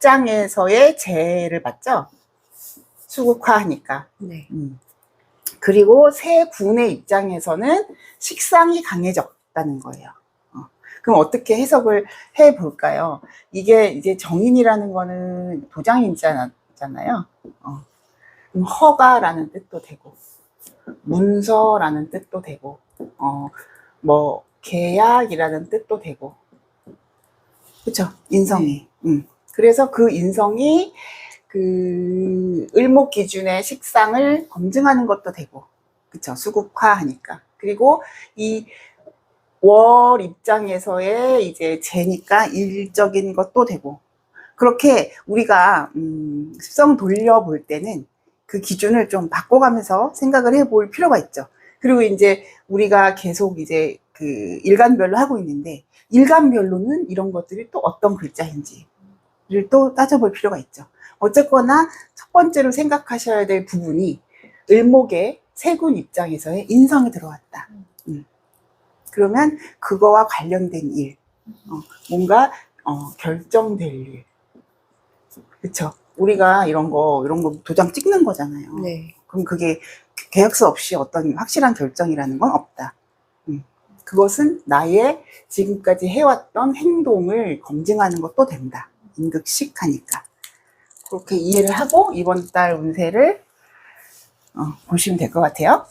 입장에서의 재해를 받죠. 수국화하니까. 네. 음. 그리고 세 군의 입장에서는 식상이 강해졌다는 거예요. 어. 그럼 어떻게 해석을 해 볼까요? 이게 이제 정인이라는 거는 도장인자잖아요. 어. 그럼 허가라는 뜻도 되고, 문서라는 뜻도 되고, 어, 뭐, 계약이라는 뜻도 되고, 그쵸? 인성이. 음. 그래서 그 인성이 그 을목 기준의 식상을 검증하는 것도 되고, 그쵸? 수국화하니까. 그리고 이 월 입장에서의 이제 재니까 일적인 것도 되고, 그렇게 우리가 음, 습성 돌려볼 때는 그 기준을 좀 바꿔가면서 생각을 해볼 필요가 있죠. 그리고 이제 우리가 계속 이제 그 일간별로 하고 있는데 일간별로는 이런 것들이 또 어떤 글자인지 를 또 따져볼 필요가 있죠. 어쨌거나 첫 번째로 생각하셔야 될 부분이 을목의 세군 입장에서의 인성이 들어왔다. 음. 그러면 그거와 관련된 일, 어, 뭔가 어, 결정될 일, 그렇죠. 우리가 이런 거 이런 거 도장 찍는 거잖아요. 네. 그럼 그게 계약서 없이 어떤 확실한 결정이라는 건 없다. 음. 그것은 나의 지금까지 해왔던 행동을 검증하는 것도 된다. 임극식 하니까. 그렇게 이해를 하고 이번 달 운세를 어, 보시면 될 것 같아요.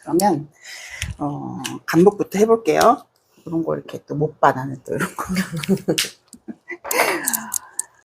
그러면 어, 간목부터 해볼게요. 이런 거 이렇게 또못 봐, 나는 또 이런 거.